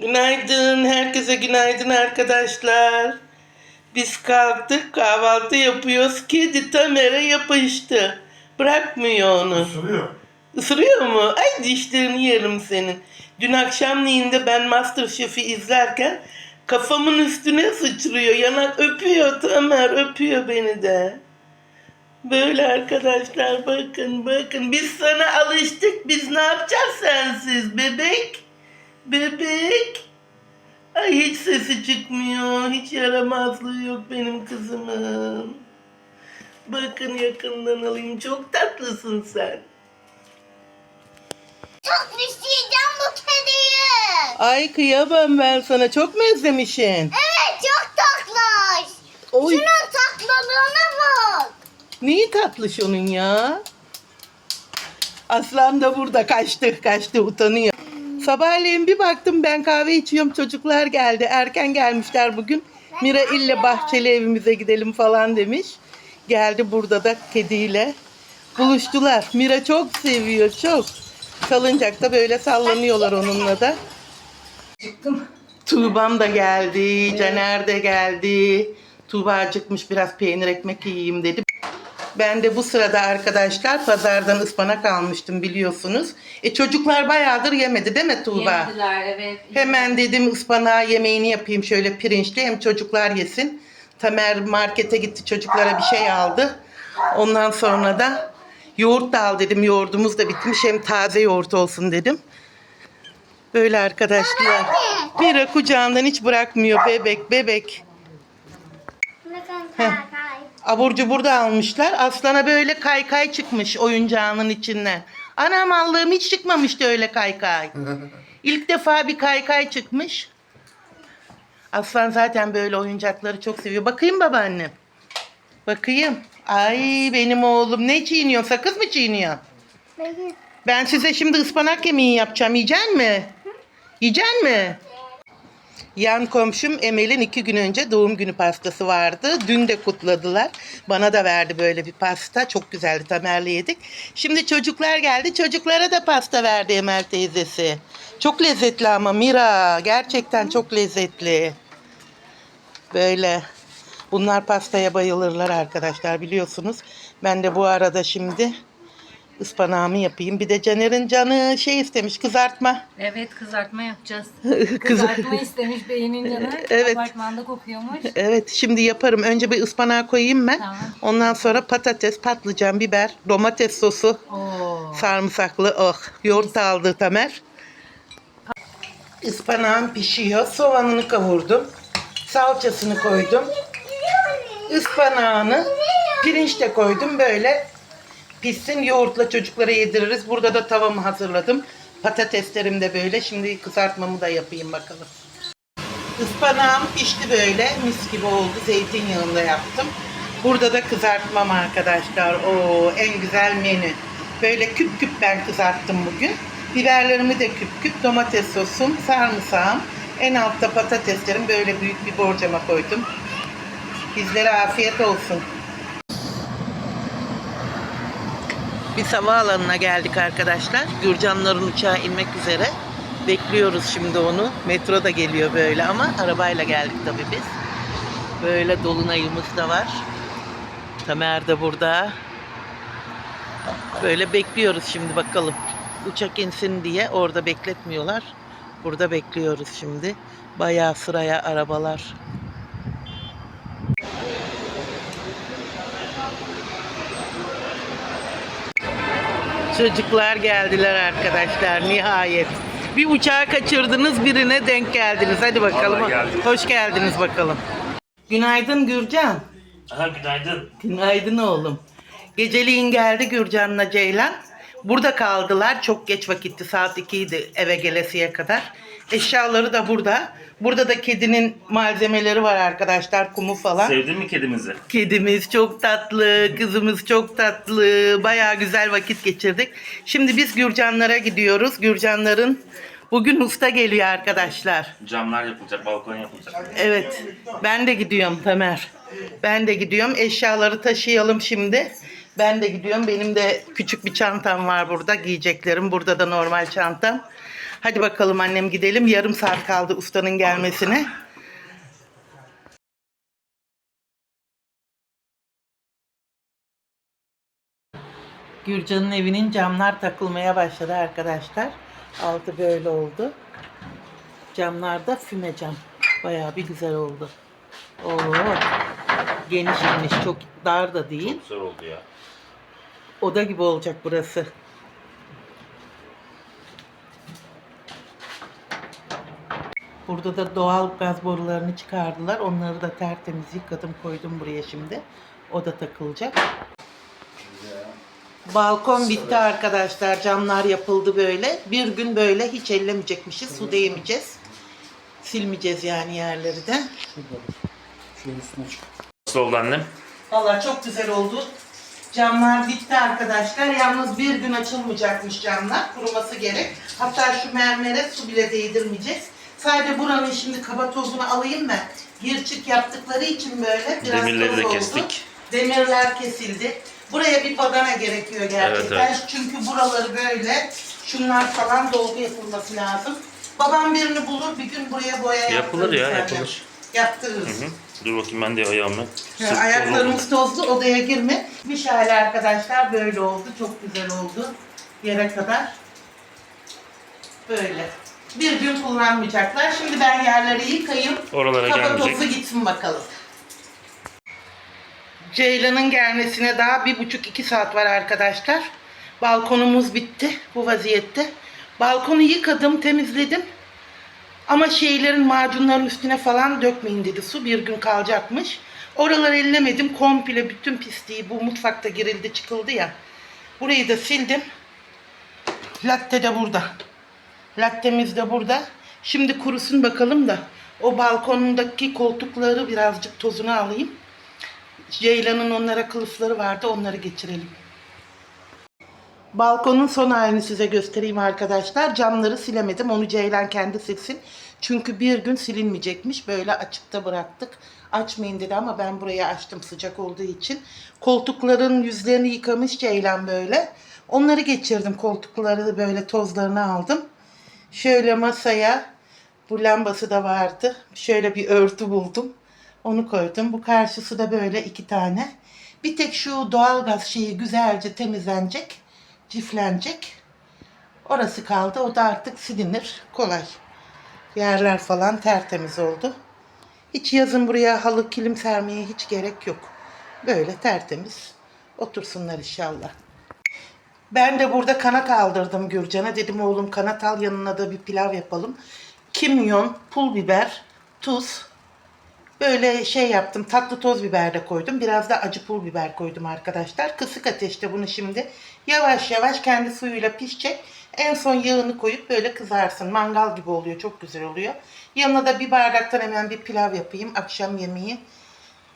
Günaydın, herkese günaydın arkadaşlar. Biz kalktık, kahvaltı yapıyoruz. Kedi Tamer'e yapıştı. Bırakmıyor onu. Isırıyor. Isırıyor mu? Ay dişlerini yerim senin. Dün akşamleyin ben Masterchef'i izlerken kafamın üstüne sıçrıyor. Yanak öpüyor Tamer, öpüyor beni de. Böyle arkadaşlar bakın bakın biz sana alıştık. Biz ne yapacağız sensiz bebek? Bebek. Ay hiç sesi çıkmıyor. Hiç yaramazlığı yok benim kızımın. Bakın yakından alayım. Çok tatlısın sen. Çok isteyeceğim bu kediyi. Ay kıyamam ben sana. Çok mu özlemişsin? Evet çok tatlış. Oy. Şunun tatlılığına bak. Neyi tatlış onun ya? Aslan da burada kaçtı kaçtı utanıyor. Sabahleyin bir baktım ben kahve içiyorum çocuklar geldi. Erken gelmişler bugün. Mira ille bahçeli evimize gidelim falan demiş. Geldi burada da kediyle buluştular. Mira çok seviyor çok. Salıncakta böyle sallanıyorlar onunla da. Tuğba'm da geldi, Caner de geldi. Tuğba acıkmış biraz peynir ekmek yiyeyim dedi. Ben de bu sırada arkadaşlar pazardan ıspanak almıştım biliyorsunuz. E çocuklar bayağıdır yemedi değil mi Tuğba? Yemediler evet. Hemen dedim ıspanağı yemeğini yapayım şöyle pirinçli hem çocuklar yesin. Tamer markete gitti çocuklara bir şey aldı. Ondan sonra da yoğurt da al dedim. Yoğurdumuz da bitmiş hem taze yoğurt olsun dedim. Böyle arkadaşlar. Mira kucağından hiç bırakmıyor bebek bebek. Heh. Abur cubur da almışlar. Aslana böyle kaykay çıkmış oyuncağının içinden. Anam Allah'ım hiç çıkmamıştı öyle kaykay. İlk defa bir kaykay çıkmış. Aslan zaten böyle oyuncakları çok seviyor. Bakayım babaannem. Bakayım. Ay benim oğlum ne çiğniyor? Sakız mı çiğniyor? Ben size şimdi ıspanak yemeği yapacağım. Yiyecek mi? Yiyecek mi? Yan komşum Emel'in iki gün önce doğum günü pastası vardı. Dün de kutladılar. Bana da verdi böyle bir pasta. Çok güzeldi. Tamer'le yedik. Şimdi çocuklar geldi. Çocuklara da pasta verdi Emel teyzesi. Çok lezzetli ama Mira. Gerçekten çok lezzetli. Böyle. Bunlar pastaya bayılırlar arkadaşlar biliyorsunuz. Ben de bu arada şimdi ıspanağımı yapayım. Bir de Caner'in canı şey istemiş kızartma. Evet kızartma yapacağız. Kız- Kızartma istemiş beynin canı. Evet. Apartmanda kokuyormuş. Evet şimdi yaparım. Önce bir ıspanağı koyayım ben. Tamam. Ondan sonra patates, patlıcan, biber, domates sosu, Oo. sarımsaklı oh. Yoğurt da aldı Tamer. Ispanağım pişiyor. Soğanını kavurdum. Salçasını koydum. Ispanağını pirinç de koydum. Böyle pişsin yoğurtla çocuklara yediririz. Burada da tavamı hazırladım. Patateslerim de böyle. Şimdi kızartmamı da yapayım bakalım. Ispanağım pişti böyle. Mis gibi oldu. Zeytinyağında yaptım. Burada da kızartmam arkadaşlar. O en güzel menü. Böyle küp küp ben kızarttım bugün. Biberlerimi de küp küp. Domates sosum, sarımsağım. En altta patateslerim böyle büyük bir borcama koydum. Bizlere afiyet olsun. Biz havaalanına geldik arkadaşlar. Gürcanların uçağı inmek üzere. Bekliyoruz şimdi onu. Metro da geliyor böyle ama arabayla geldik tabii biz. Böyle dolunayımız da var. Tamer de burada. Böyle bekliyoruz şimdi bakalım. Uçak insin diye orada bekletmiyorlar. Burada bekliyoruz şimdi. Bayağı sıraya arabalar. Çocuklar geldiler arkadaşlar nihayet. Bir uçağı kaçırdınız birine denk geldiniz. Hadi bakalım. Vallahi geldik. Hoş geldiniz bakalım. Günaydın Gürcan. Aha günaydın. Günaydın oğlum. Geceliğin geldi Gürcan'la Ceylan. Burada kaldılar. Çok geç vakitti. Saat 2 idi eve gelesiye kadar. Eşyaları da burada. Burada da kedinin malzemeleri var arkadaşlar. Kumu falan. Sevdin mi kedimizi? Kedimiz çok tatlı, kızımız çok tatlı. Bayağı güzel vakit geçirdik. Şimdi biz Gürcanlara gidiyoruz. Gürcanların bugün usta geliyor arkadaşlar. Camlar yapılacak, balkon yapılacak. Evet, ben de gidiyorum Tamer. Ben de gidiyorum. Eşyaları taşıyalım şimdi. Ben de gidiyorum. Benim de küçük bir çantam var burada. Giyeceklerim. Burada da normal çantam. Hadi bakalım annem gidelim. Yarım saat kaldı ustanın gelmesine. Gürcan'ın evinin camlar takılmaya başladı arkadaşlar. Altı böyle oldu. Camlar da füme cam. Bayağı bir güzel oldu. Oo. Geniş geniş çok dar da değil. Çok güzel oldu ya. Oda gibi olacak burası. Burada da doğal gaz borularını çıkardılar. Onları da tertemiz yıkadım koydum buraya şimdi. O da takılacak. Balkon bitti arkadaşlar. Camlar yapıldı böyle. Bir gün böyle hiç ellemeyecekmişiz. Su değmeyeceğiz. Silmeyeceğiz yani yerleri de. Nasıl oldu annem? Valla çok güzel oldu. Camlar bitti arkadaşlar. Yalnız bir gün açılmayacakmış camlar. Kuruması gerek. Hatta şu mermere su bile değdirmeyeceğiz. Sadece buranın şimdi kaba tozunu alayım ben. Gir çık yaptıkları için böyle biraz Demirleri toz de oldu. kestik. Demirler kesildi. Buraya bir badana gerekiyor gerçekten. Evet, evet. Çünkü buraları böyle şunlar falan dolgu yapılması lazım. Babam birini bulur bir gün buraya boya Yapılır ya, yaptırırız annem. yapılır. Yaptırırız. Hı. Dur bakayım ben de ayağımı. Ya, Sırt ayaklarımız tozlu odaya girme. Bir şahane arkadaşlar böyle oldu. Çok güzel oldu. Yere kadar. Böyle. Bir gün kullanmayacaklar. Şimdi ben yerleri yıkayayım. Oralara Kaba gelmeyecek. tozu gitsin bakalım. Ceylan'ın gelmesine daha bir buçuk iki saat var arkadaşlar. Balkonumuz bitti bu vaziyette. Balkonu yıkadım, temizledim. Ama şeylerin macunların üstüne falan dökmeyin dedi. Su bir gün kalacakmış. Oraları ellemedim. Komple bütün pisliği bu mutfakta girildi çıkıldı ya. Burayı da sildim. Latte de burada. Lattemiz de burada. Şimdi kurusun bakalım da o balkonundaki koltukları birazcık tozunu alayım. Ceylan'ın onlara kılıfları vardı onları geçirelim. Balkonun son halini size göstereyim arkadaşlar. Camları silemedim. Onu Ceylan kendi silsin. Çünkü bir gün silinmeyecekmiş. Böyle açıkta bıraktık. Açmayın dedi ama ben burayı açtım sıcak olduğu için. Koltukların yüzlerini yıkamış Ceylan böyle. Onları geçirdim. Koltukları böyle tozlarını aldım. Şöyle masaya bu lambası da vardı. Şöyle bir örtü buldum. Onu koydum. Bu karşısı da böyle iki tane. Bir tek şu doğalgaz şeyi güzelce temizlenecek. Ciflenecek. Orası kaldı. O da artık silinir. Kolay. Yerler falan tertemiz oldu. Hiç yazın buraya halı kilim sermeye hiç gerek yok. Böyle tertemiz. Otursunlar inşallah. Ben de burada kanat aldırdım Gürcan'a. Dedim oğlum kanat al yanına da bir pilav yapalım. Kimyon, pul biber, tuz. Böyle şey yaptım. Tatlı toz biber de koydum. Biraz da acı pul biber koydum arkadaşlar. Kısık ateşte bunu şimdi yavaş yavaş kendi suyuyla pişecek. En son yağını koyup böyle kızarsın. Mangal gibi oluyor. Çok güzel oluyor. Yanına da bir bardaktan hemen bir pilav yapayım. Akşam yemeği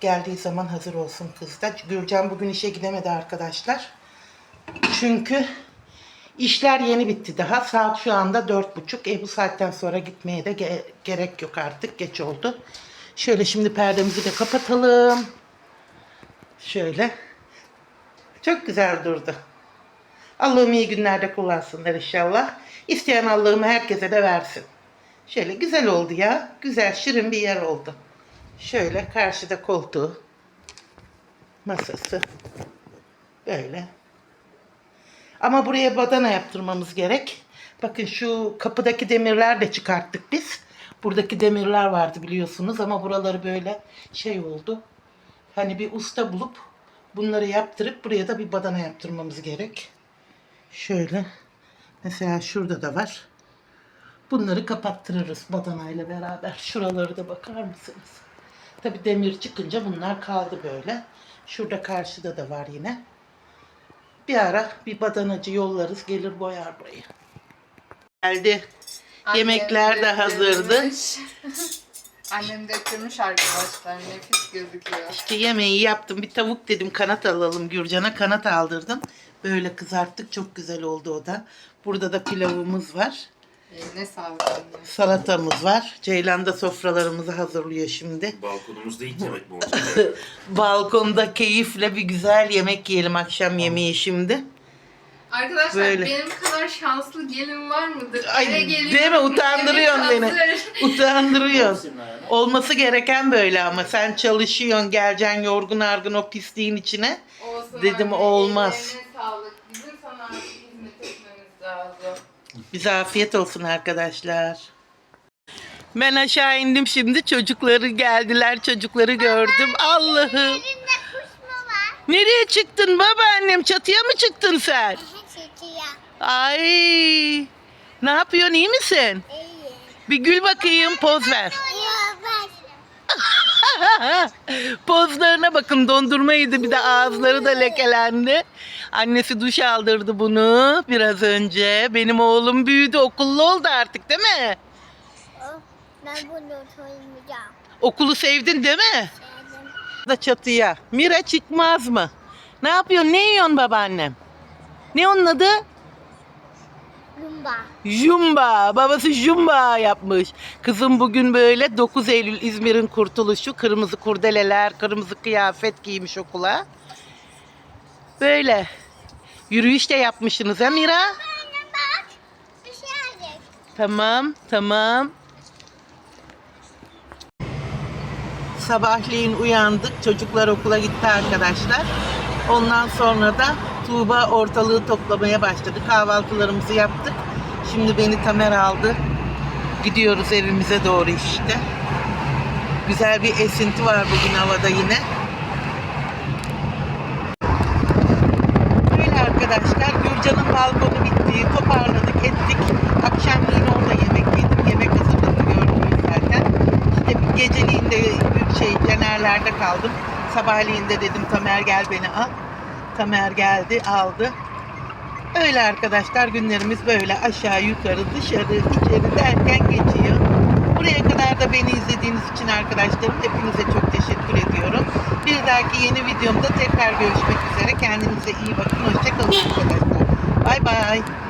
geldiği zaman hazır olsun kızda. Gürcan bugün işe gidemedi arkadaşlar. Çünkü işler yeni bitti daha. Saat şu anda dört buçuk. E bu saatten sonra gitmeye de ge- gerek yok artık. Geç oldu. Şöyle şimdi perdemizi de kapatalım. Şöyle. Çok güzel durdu. Allah'ım iyi günlerde kullansınlar inşallah. İsteyen Allah'ım herkese de versin. Şöyle güzel oldu ya. Güzel şirin bir yer oldu. Şöyle karşıda koltuğu. Masası. Böyle. Ama buraya badana yaptırmamız gerek. Bakın şu kapıdaki demirler de çıkarttık biz. Buradaki demirler vardı biliyorsunuz ama buraları böyle şey oldu. Hani bir usta bulup bunları yaptırıp buraya da bir badana yaptırmamız gerek. Şöyle. Mesela şurada da var. Bunları kapattırırız badanayla beraber. Şuraları da bakar mısınız? Tabi demir çıkınca bunlar kaldı böyle. Şurada karşıda da var yine. Bir ara bir badanacı yollarız gelir boyar burayı. Geldi. Yemekler de hazırdı. Annem döktürmüş arkadaşlar. Nefis gözüküyor. İşte yemeği yaptım. Bir tavuk dedim kanat alalım Gürcan'a kanat aldırdım. Böyle kızarttık. Çok güzel oldu o da. Burada da pilavımız var. Eline sağlık anne. Salatamız var. Ceylan da sofralarımızı hazırlıyor şimdi. Balkonumuzda ilk yemek mi olacak? Balkonda keyifle bir güzel yemek yiyelim akşam yemeği şimdi. Arkadaşlar Böyle. benim kadar şanslı gelin var mıdır? Ay, Eve geliyorum, deme, utandırıyorsun yemek beni. hazır. Utandırıyorsun. Olması gereken böyle ama sen çalışıyorsun, geleceksin yorgun argın o pisliğin içine. Olsun Dedim, anne, olmaz. ellerine sağlık. Bizim sana artık hizmet etmemiz lazım. Bize afiyet olsun arkadaşlar. Ben aşağı indim şimdi çocukları geldiler çocukları gördüm. Allah'ım. Elinde kuş mu var? Nereye çıktın babaannem çatıya mı çıktın sen? Ay. Ne yapıyorsun iyi misin? İyi. Bir gül bakayım poz ver. Pozlarına bakın dondurma yedi bir de ağızları da lekelendi. Annesi duş aldırdı bunu biraz önce. Benim oğlum büyüdü okullu oldu artık değil mi? Oh, Ben bunu soymayacağım. Okulu sevdin değil mi? Sevdim. Da çatıya. Mira çıkmaz mı? Ne yapıyorsun? Ne yiyorsun babaannem? Ne onun adı? Lumba. Jumba. Babası Jumba yapmış. Kızım bugün böyle 9 Eylül İzmir'in kurtuluşu. Kırmızı kurdeleler, kırmızı kıyafet giymiş okula. Böyle. Yürüyüş de yapmışsınız ha Mira? Anne bak. Bir şey. Tamam, tamam. Sabahleyin uyandık. Çocuklar okula gitti arkadaşlar. Ondan sonra da Tuğba ortalığı toplamaya başladı. Kahvaltılarımızı yaptık. Şimdi beni Tamer aldı. Gidiyoruz evimize doğru işte. Güzel bir esinti var bugün havada yine. Böyle arkadaşlar Gürcan'ın balkonu bitti. Toparladık ettik. Akşamleyin orada yemek yedim. Yemek hazırladım gördünüz zaten. İşte bir geceliğin de bir şey Caner'lerde kaldım. Sabahleyin de dedim Tamer gel beni al. Tamer geldi aldı. Öyle arkadaşlar günlerimiz böyle aşağı yukarı dışarı içeri derken geçiyor. Buraya kadar da beni izlediğiniz için arkadaşlarım hepinize çok teşekkür ediyorum. Bir dahaki yeni videomda tekrar görüşmek üzere. Kendinize iyi bakın. Hoşçakalın arkadaşlar. Bay bay.